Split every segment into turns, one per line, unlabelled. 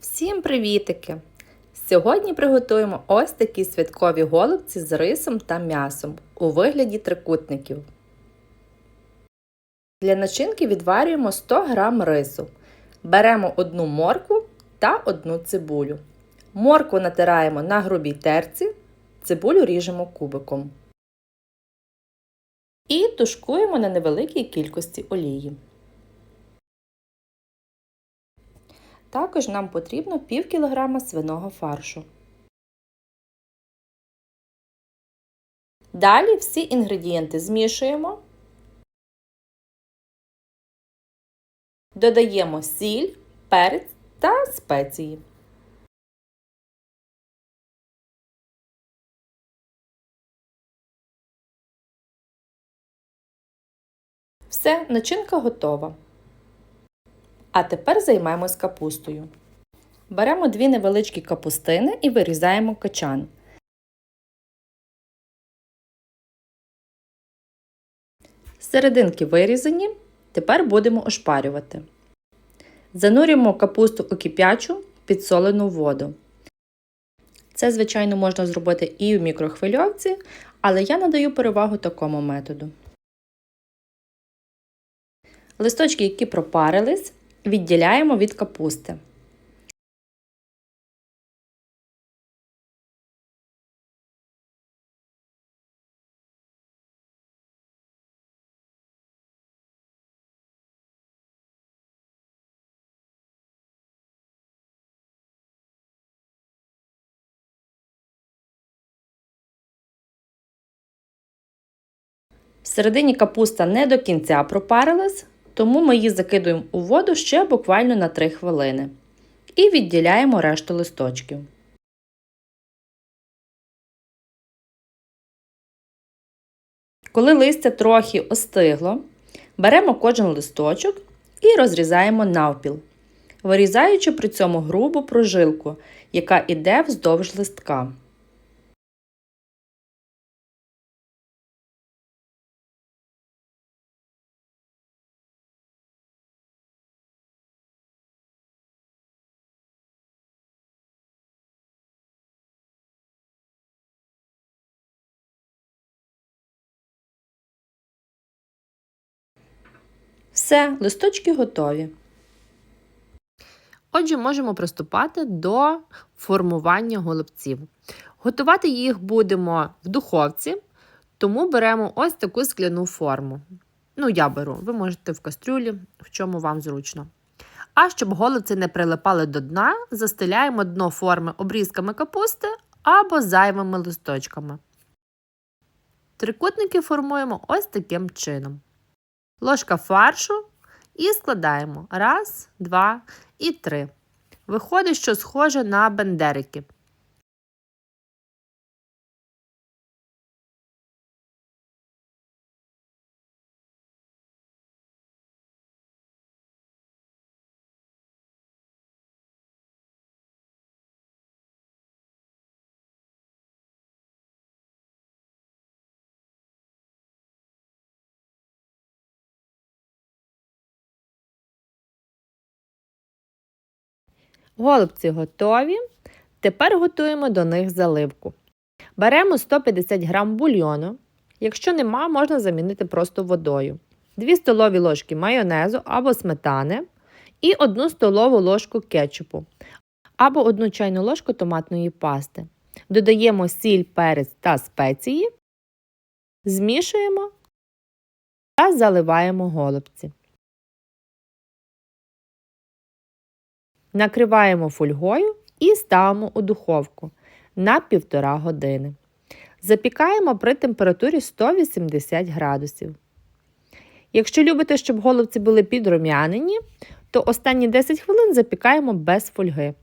Всім привітики! Сьогодні приготуємо ось такі святкові голубці з рисом та м'ясом у вигляді трикутників. Для начинки відварюємо 100 г рису. Беремо одну моркву та одну цибулю. Моркву натираємо на грубій терці, цибулю ріжемо кубиком. І тушкуємо на невеликій кількості олії. Також нам потрібно пів кілограма свиного фаршу. Далі всі інгредієнти змішуємо, додаємо сіль, перець та спеції. Все, начинка готова. А тепер займемось капустою. Беремо дві невеличкі капустини і вирізаємо качан. Серединки вирізані. Тепер будемо ошпарювати. Занурюємо капусту у кип'ячу підсолену воду. Це, звичайно, можна зробити і в мікрохвильовці, але я надаю перевагу такому методу. Листочки, які пропарились, відділяємо від капусти. Всередині капуста не до кінця пропарилась, тому ми її закидуємо у воду ще буквально на 3 хвилини. І відділяємо решту листочків. Коли листя трохи остигло, беремо кожен листочок і розрізаємо навпіл, вирізаючи при цьому грубу прожилку, яка йде вздовж листка. Все, листочки готові. Отже, можемо приступати до формування голубців. Готувати їх будемо в духовці, тому беремо ось таку скляну форму. Ну, я беру, ви можете в кастрюлі, в чому вам зручно. А щоб голубці не прилипали до дна, застеляємо дно форми обрізками капусти або зайвими листочками. Трикутники формуємо ось таким чином ложка фаршу і складаємо. Раз, два і три. Виходить, що схоже на бендерики. Голубці готові. Тепер готуємо до них заливку. Беремо 150 г бульйону. Якщо нема, можна замінити просто водою. 2 столові ложки майонезу або сметани і 1 столову ложку кетчупу або 1 чайну ложку томатної пасти. Додаємо сіль, перець та спеції, змішуємо та заливаємо голубці. Накриваємо фольгою і ставимо у духовку на 1,5 години. Запікаємо при температурі 180 градусів. Якщо любите, щоб голубці були підрум'янені, то останні 10 хвилин запікаємо без фольги.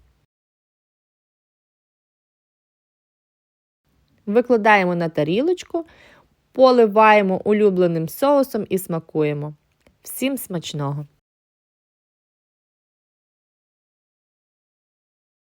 Викладаємо на тарілочку, поливаємо улюбленим соусом і смакуємо. Всім смачного!